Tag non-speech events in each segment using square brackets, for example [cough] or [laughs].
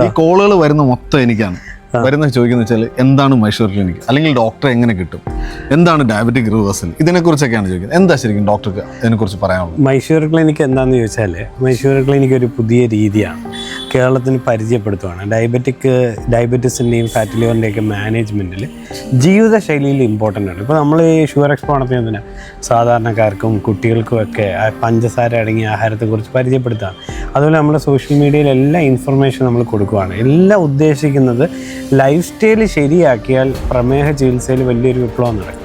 ഈ കോളുകൾ വരുന്ന മൊത്തം എനിക്കാണ്. വരുന്ന ചോദിക്കുന്ന വെച്ചാൽ എന്താണ് മൈസൂർ ക്ലിനിക് അല്ലെങ്കിൽ ഡോക്ടറെ എങ്ങനെ കിട്ടും? എന്താണ് ഡയബറ്റിക് റിവേഴ്സൽ? ഇതിനെക്കുറിച്ചൊക്കെയാണ് ചോദിക്കുന്നത്. എന്താ ശരിക്കും ഡോക്ടർക്ക് ഇതിനെക്കുറിച്ച് പറയാനുള്ളത്? മൈസൂർ ക്ലിനിക് എന്താണെന്ന് ചോദിച്ചാൽ മൈസൂർ ക്ലിനിക് ഒരു പുതിയ രീതിയാണ്. കേരളത്തിന് പരിചയപ്പെടുത്തുകയാണ് ഡയബറ്റിക് ഡയബറ്റീസിന്റെയും ഫാറ്റ് ലിവറിന്റെയൊക്കെ മാനേജ്മെന്റിൽ ജീവിതശൈലിയിൽ ഇമ്പോർട്ടന്റ് ആണ്. ഇപ്പോൾ നമ്മൾ ഈ ഷുഗർ എക്സ്പോ തന്നെ സാധാരണക്കാർക്കും കുട്ടികൾക്കുമൊക്കെ പഞ്ചസാര അടങ്ങിയ ആഹാരത്തെക്കുറിച്ച് പരിചയപ്പെടുത്തുകയാണ് അതുപോലെ നമ്മൾ സോഷ്യൽ മീഡിയയിൽ എല്ലാ ഇൻഫർമേഷൻ നമ്മൾ കൊടുക്കുകയാണ് എല്ലാം ഉദ്ദേശിക്കുന്നത് ലൈഫ് സ്റ്റൈൽ ശരിയാക്കിയാൽ പ്രമേഹ ചികിത്സയിൽ വലിയൊരു വിപ്ലവം നടക്കും.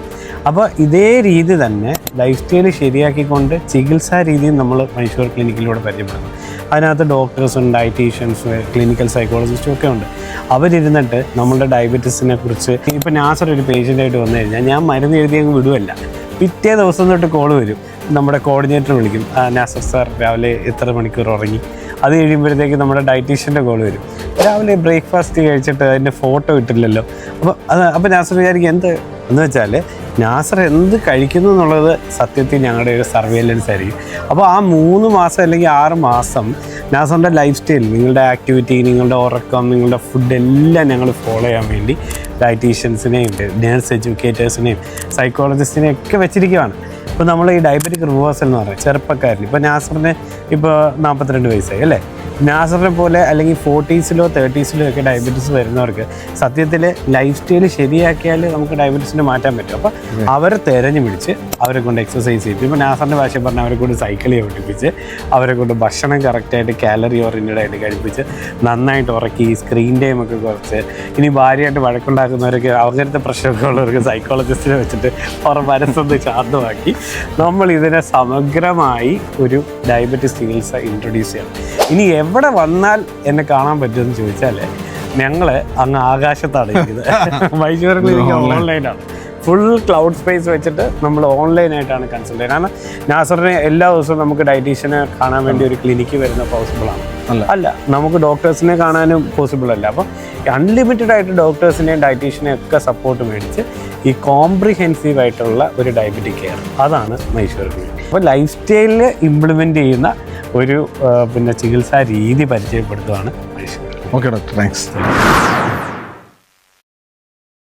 അപ്പോൾ ഇതേ രീതി തന്നെ ലൈഫ് സ്റ്റൈൽ ശരിയാക്കിക്കൊണ്ട് ചികിത്സാ രീതിയും നമ്മൾ മൈസൂർ ക്ലിനിക്കിലൂടെ പരിചയപ്പെടുന്നു അതിനകത്ത് ഡോക്ടേഴ്സ് ഉണ്ട് ഡയറ്റീഷ്യൻസ് ക്ലിനിക്കൽ സൈക്കോളജിസ്റ്റും ഒക്കെ ഉണ്ട്. അവരിരുന്നിട്ട് നമ്മളുടെ ഡയബറ്റീസിനെ കുറിച്ച് ഇപ്പോൾ നാസർ ഒരു പേഷ്യന്റായിട്ട് വന്നു കഴിഞ്ഞാൽ ഞാൻ മരുന്ന് എഴുതി അങ്ങ് പിറ്റേ ദിവസം തൊട്ട് കോൾ വരും. നമ്മുടെ കോർഡിനേറ്റർ വിളിക്കും. "ആ, നാസർ സാർ രാവിലെ എത്ര മണിക്കൂർ ഉറങ്ങി? അത് കഴിയുമ്പോഴത്തേക്ക് നമ്മുടെ ഡയറ്റീഷ്യന്റെ കോൾ വരും. രാവിലെ ബ്രേക്ക്ഫാസ്റ്റ് കഴിച്ചിട്ട് അതിന്റെ ഫോട്ടോ ഇട്ടില്ലല്ലോ. അപ്പോൾ അപ്പോൾ നാസർ വിചാരിക്കും എന്ത്? എന്ന് വെച്ചാൽ നാസർ എന്ത് കഴിക്കുന്നു എന്നുള്ളത് സത്യത്തിൽ ഞങ്ങളുടെ ഒരു സർവേലൻസ് ആയിരിക്കും. അപ്പോൾ ആ മൂന്ന് മാസം അല്ലെങ്കിൽ ആറ് മാസം നാസറിന്റെ ലൈഫ് സ്റ്റൈൽ നിങ്ങളുടെ ആക്ടിവിറ്റി നിങ്ങളുടെ ഉറക്കം നിങ്ങളുടെ ഫുഡ് എല്ലാം ഞങ്ങൾ ഫോളോ ചെയ്യാൻ വേണ്ടി ഡയറ്റീഷ്യൻസിനെയും നേഴ്സ് എഡ്യൂക്കേറ്റേഴ്സിനെയും സൈക്കോളജിസ്റ്റിനെയും ഒക്കെ വെച്ചിരിക്കുകയാണ് ഇപ്പോൾ നമ്മൾ ഈ ഡയബറ്റിക് റിവേഴ്സൽ എന്ന് പറയുന്നത് ചെറുപ്പക്കാരിൽ ഇപ്പോൾ നാസറിന് ഇപ്പോൾ നാൽപ്പത്തിരണ്ട് വയസ്സായി അല്ലേ? നാസറിനെ പോലെ അല്ലെങ്കിൽ ഫോർട്ടീസിലോ തേർട്ടീസിലോ ഒക്കെ ഡയബറ്റീസ് വരുന്നവർക്ക് സത്യത്തിൽ ലൈഫ് സ്റ്റൈൽ ശരിയാക്കിയാൽ നമുക്ക് ഡയബറ്റീസിനെ മാറ്റാൻ പറ്റും. അപ്പോൾ അവരെ തിരഞ്ഞു പിടിച്ച് അവരെ കൊണ്ട് എക്സസൈസ് ചെയ്യിക്കും ഇപ്പോൾ നാസറിന്റെ ഭാഷ പറഞ്ഞാൽ അവരെ കൊണ്ട് സൈക്കിൾ ഓടിപ്പിച്ച് അവരെ കൊണ്ട് ഭക്ഷണം കറക്റ്റായിട്ട് കാലറി ഓറിയന്റഡ് ആയിട്ട് കഴിപ്പിച്ച് നന്നായിട്ട് ഉറക്കി സ്ക്രീൻ ടൈം ഒക്കെ കുറച്ച് ഇനി ഭാര്യയായിട്ട് വഴക്കുണ്ടാക്കുന്നവരൊക്കെ അവരുടെ പ്രശ്നമൊക്കെ ഉള്ളവർക്ക് സൈക്കോളജിസ്റ്റിനെ വെച്ചിട്ട് അവർ മനസ്സൊന്ന് ശാന്തമാക്കി നമ്മൾ ഇതിനെ സമഗ്രമായി ഒരു ഡയബറ്റീസ് ചികിത്സ ഇൻട്രൊഡ്യൂസ് ചെയ്യണം. ഇനി എവിടെ വന്നാൽ എന്നെ കാണാൻ പറ്റുമെന്ന് ചോദിച്ചാൽ ഞങ്ങൾ അങ്ങ് ആകാശത്താണ് ഇരിക്കുന്നത്. [laughs] മൈസൂർ ക്ലിനിക്ക് ഓൺലൈനാണ്. ഫുൾ ക്ലൗഡ് സ്പേസ് വെച്ചിട്ട് നമ്മൾ ഓൺലൈനായിട്ടാണ് കൺസൾട്ട് ചെയ്യുന്നത്. കാരണം നാസറിനെ എല്ലാ ദിവസവും നമുക്ക് ഡയറ്റീഷ്യനെ കാണാൻ വേണ്ടി ഒരു ക്ലിനിക്ക് വരുന്ന പോസിബിൾ ആണ്. അല്ല. നമുക്ക് ഡോക്ടേഴ്സിനെ കാണാനും പോസിബിൾ അല്ല. അപ്പം അൺലിമിറ്റഡ് ആയിട്ട് ഡോക്ടേഴ്സിനെയും ഡയറ്റീഷ്യനെയും ഒക്കെ സപ്പോർട്ട് മേടിച്ച് ഈ കോംപ്രിഹെൻസീവ് ആയിട്ടുള്ള ഒരു ഡയബറ്റിക് കെയർ അതാണ് മൈസൂർ ക്ലിനിക് അപ്പോൾ ലൈഫ് സ്റ്റൈലിൽ ഇംപ്ലിമെന്റ് ചെയ്യുന്ന ഒരു പിന്നെ ചികിത്സാ രീതി പരിചയപ്പെടുത്തുകയാണ് ഓക്കെ ഡോക്ടർ താങ്ക്സ്